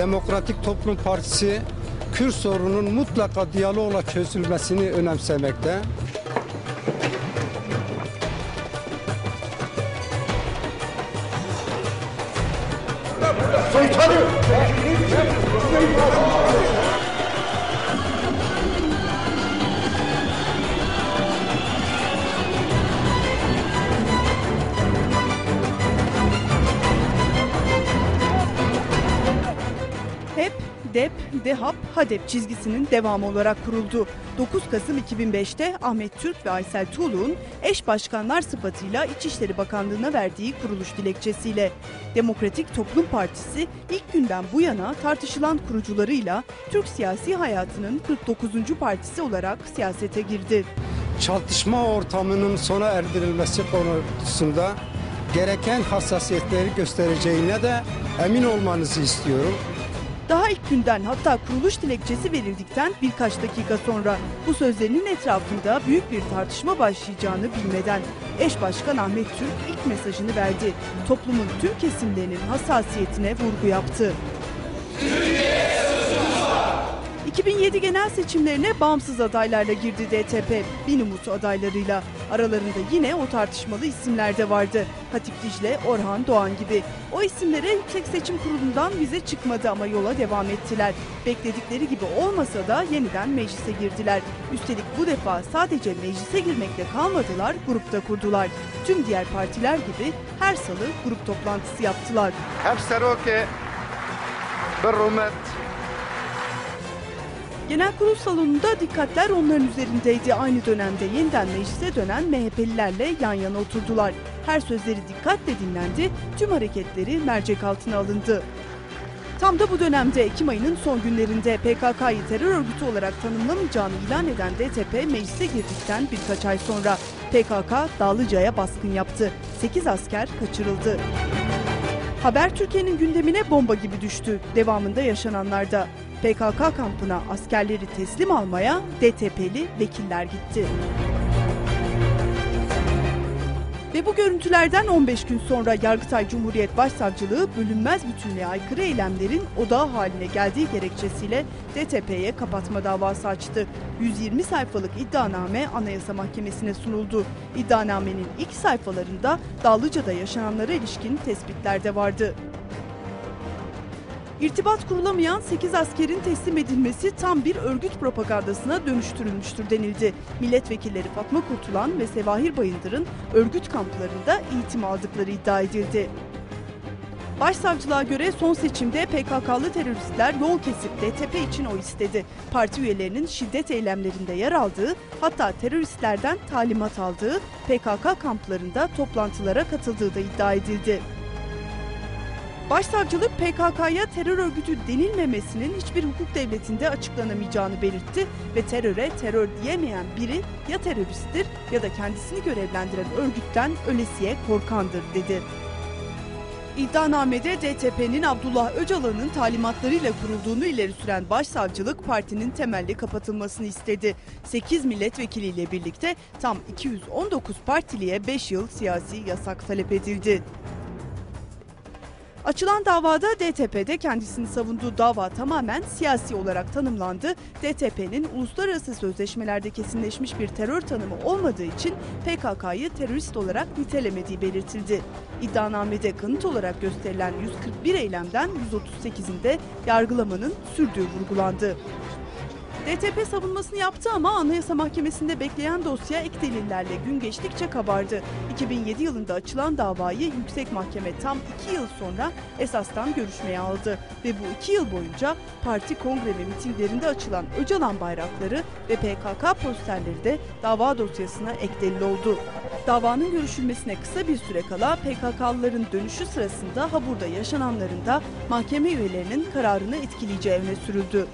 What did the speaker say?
Demokratik Toplum Partisi Kürt sorunun mutlaka diyalogla çözülmesini önemsemekte. HEP, DEP, DEHAP, HADEP çizgisinin devamı olarak kuruldu. 9 Kasım 2005'te Ahmet Türk ve Aysel Tuğlu'nun eş başkanlar sıfatıyla İçişleri Bakanlığı'na verdiği kuruluş dilekçesiyle Demokratik Toplum Partisi ilk günden bu yana tartışılan kurucularıyla Türk siyasi hayatının 49. partisi olarak siyasete girdi. Çatışma ortamının sona erdirilmesi konusunda gereken hassasiyetleri göstereceğine de emin olmanızı istiyorum. Daha ilk günden hatta kuruluş dilekçesi verildikten birkaç dakika sonra bu sözlerinin etrafında büyük bir tartışma başlayacağını bilmeden eş başkan Ahmet Türk ilk mesajını verdi. Toplumun tüm kesimlerinin hassasiyetine vurgu yaptı. 2007 genel seçimlerine bağımsız adaylarla girdi DTP, bin umut adaylarıyla. Aralarında yine o tartışmalı isimler de vardı. Hatip Dicle, Orhan Doğan gibi. O isimlere Yüksek Seçim Kurulu'ndan vize çıkmadı ama yola devam ettiler. Bekledikleri gibi olmasa da yeniden meclise girdiler. Üstelik bu defa sadece meclise girmekle kalmadılar, grupta kurdular. Tüm diğer partiler gibi her salı grup toplantısı yaptılar. Hepsi bir rumet, Genel kurul salonunda dikkatler onların üzerindeydi. Aynı dönemde yeniden meclise dönen MHP'lilerle yan yana oturdular. Her sözleri dikkatle dinlendi, tüm hareketleri mercek altına alındı. Tam da bu dönemde Ekim ayının son günlerinde PKK'yı terör örgütü olarak tanımlamayacağını ilan eden DTP meclise girdikten birkaç ay sonra PKK Dağlıca'ya baskın yaptı. 8 asker kaçırıldı. Haber Türkiye'nin gündemine bomba gibi düştü. Devamında yaşananlarda PKK kampına askerleri teslim almaya DTP'li vekiller gitti. Ve bu görüntülerden 15 gün sonra Yargıtay Cumhuriyet Başsavcılığı bölünmez bütünlüğe aykırı eylemlerin odağı haline geldiği gerekçesiyle DTP'ye kapatma davası açtı. 120 sayfalık iddianame Anayasa Mahkemesi'ne sunuldu. İddianamenin ilk sayfalarında Dağlıca'da yaşananlara ilişkin tespitler de vardı. İrtibat kurulamayan 8 askerin teslim edilmesi tam bir örgüt propagandasına dönüştürülmüştür denildi. Milletvekilleri Fatma Kurtulan ve Sevahir Bayındır'ın örgüt kamplarında eğitim aldıkları iddia edildi. Başsavcılığa göre son seçimde PKK'lı teröristler yol kesip DTP için oy istedi. Parti üyelerinin şiddet eylemlerinde yer aldığı, hatta teröristlerden talimat aldığı PKK kamplarında toplantılara katıldığı da iddia edildi. Başsavcılık PKK'ya terör örgütü denilmemesinin hiçbir hukuk devletinde açıklanamayacağını belirtti ve teröre terör diyemeyen biri ya teröristtir ya da kendisini görevlendiren örgütten ölesiye korkandır dedi. İddianamede DTP'nin Abdullah Öcalan'ın talimatlarıyla kurulduğunu ileri süren başsavcılık partinin temelli kapatılmasını istedi. 8 milletvekiliyle birlikte tam 219 partiliye 5 yıl siyasi yasak talep edildi. Açılan davada DTP'de kendisini savunduğu dava tamamen siyasi olarak tanımlandı. DTP'nin uluslararası sözleşmelerde kesinleşmiş bir terör tanımı olmadığı için PKK'yı terörist olarak nitelemediği belirtildi. İddianamede kanıt olarak gösterilen 141 eylemden 138'inde yargılamanın sürdüğü vurgulandı. DTP savunmasını yaptı ama Anayasa Mahkemesi'nde bekleyen dosya ek delillerle gün geçtikçe kabardı. 2007 yılında açılan davayı Yüksek Mahkeme tam 2 yıl sonra esastan görüşmeye aldı. Ve bu 2 yıl boyunca parti kongre ve mitinglerinde açılan Öcalan bayrakları ve PKK posterleri de dava dosyasına ek delil oldu. Davanın görüşülmesine kısa bir süre kala PKK'lıların dönüşü sırasında Habur'da yaşananların da mahkeme üyelerinin kararını etkileyeceği öne sürüldü.